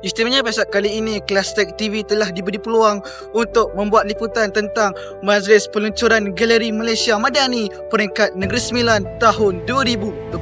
Istimewanya episod kali ini Kelas Tech TV telah diberi peluang untuk membuat liputan tentang Majlis Peluncuran Galeri Malaysia Madani peringkat Negeri Sembilan tahun 2025.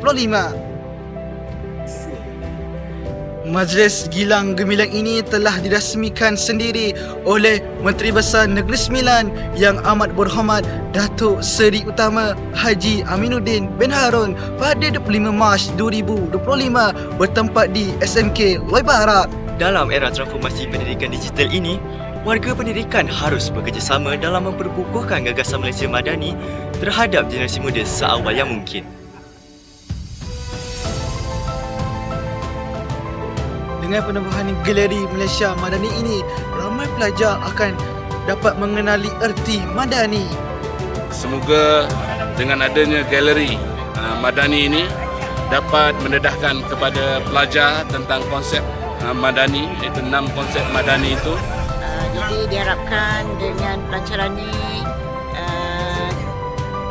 Majlis Gilang Gemilang ini telah dirasmikan sendiri oleh Menteri Besar Negeri Sembilan yang amat berhormat Datuk Seri Utama Haji Aminuddin bin Harun pada 25 Mac 2025 bertempat di SMK Loy Barat. Dalam era transformasi pendidikan digital ini, warga pendidikan harus bekerjasama dalam memperkukuhkan gagasan Malaysia Madani terhadap generasi muda seawal yang mungkin. Dengan penambahan Galeri Malaysia Madani ini, ramai pelajar akan dapat mengenali erti Madani. Semoga dengan adanya galeri uh, Madani ini dapat mendedahkan kepada pelajar tentang konsep uh, Madani iaitu enam konsep Madani itu Uh, jadi diharapkan dengan pelancaran ini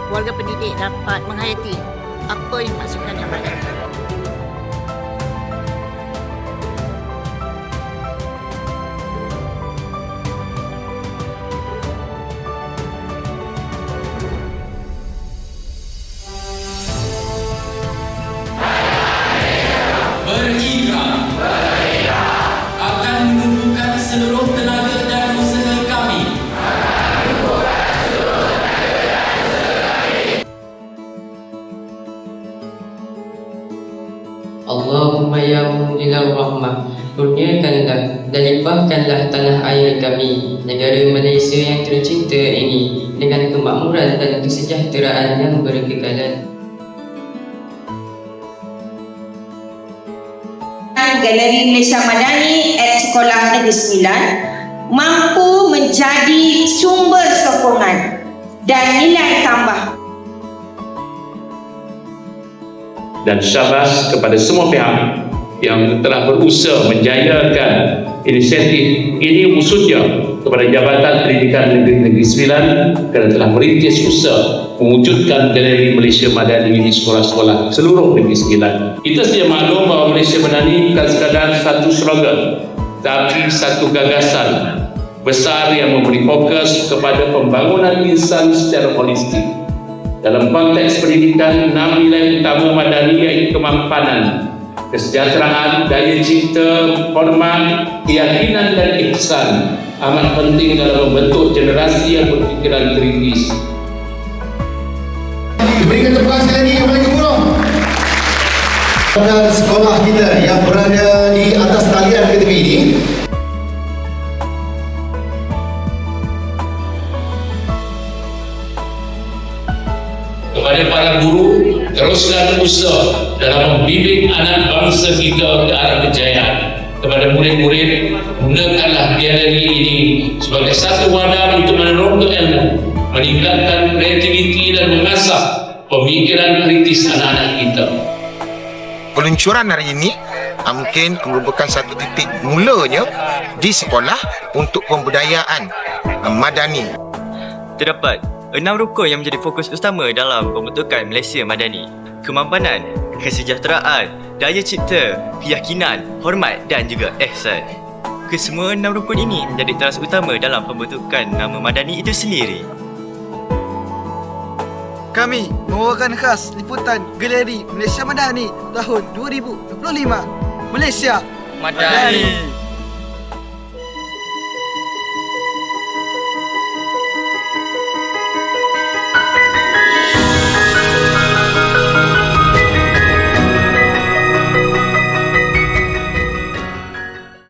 warga pendidik dapat menghayati apa yang dimaksudkan yang ada. Seluruh tenaga dan usaha kami. Allahumma ya mujizal rahmah. Kurniakanlah dan limpahkanlah tanah air kami Negara Malaysia yang tercinta ini Dengan kemakmuran dan kesejahteraan yang berkekalan. Galeri Malaysia Madani at Sekolah Negeri Sembilan mampu menjadi sumber sokongan dan nilai tambah dan syabas kepada semua pihak yang telah berusaha menjayakan inisiatif ini khususnya kepada Jabatan Pendidikan Negeri-Negeri Sembilan kerana telah merintis usaha mewujudkan Galeri Malaysia Madani di sekolah-sekolah seluruh Negeri Sembilan. Kita sedia maklum bahawa Malaysia Madani bukan sekadar satu slogan tapi satu gagasan besar yang memberi fokus kepada pembangunan insan secara holistik dalam konteks pendidikan, enam nilai utama madani iaitu kemampanan, kesejahteraan, daya cipta, hormat, keyakinan dan ihsan amat penting dalam membentuk generasi yang berfikiran kritis. Berikan tepukan sekali lagi kepada Gubernur. Kepada sekolah kita yang berada Kepada para guru, teruskan usaha dalam membimbing anak bangsa kita ke arah kejayaan. Kepada murid-murid, gunakanlah galeri ini sebagai satu wadah untuk menerongkan ilmu, meningkatkan kreativiti dan mengasah pemikiran kritis anak-anak kita. peluncuran hari ini ah, mungkin merupakan satu titik mulanya di sekolah untuk pembudayaan ah, madani. Terdapat enam rukun yang menjadi fokus utama dalam pembentukan Malaysia Madani. Kemampanan, kesejahteraan, daya cipta, keyakinan, hormat dan juga ihsan. Kesemua enam rukun ini menjadi teras utama dalam pembentukan nama Madani itu sendiri. Kami membawakan khas liputan Galeri Malaysia Madani tahun 2025. Malaysia Madani.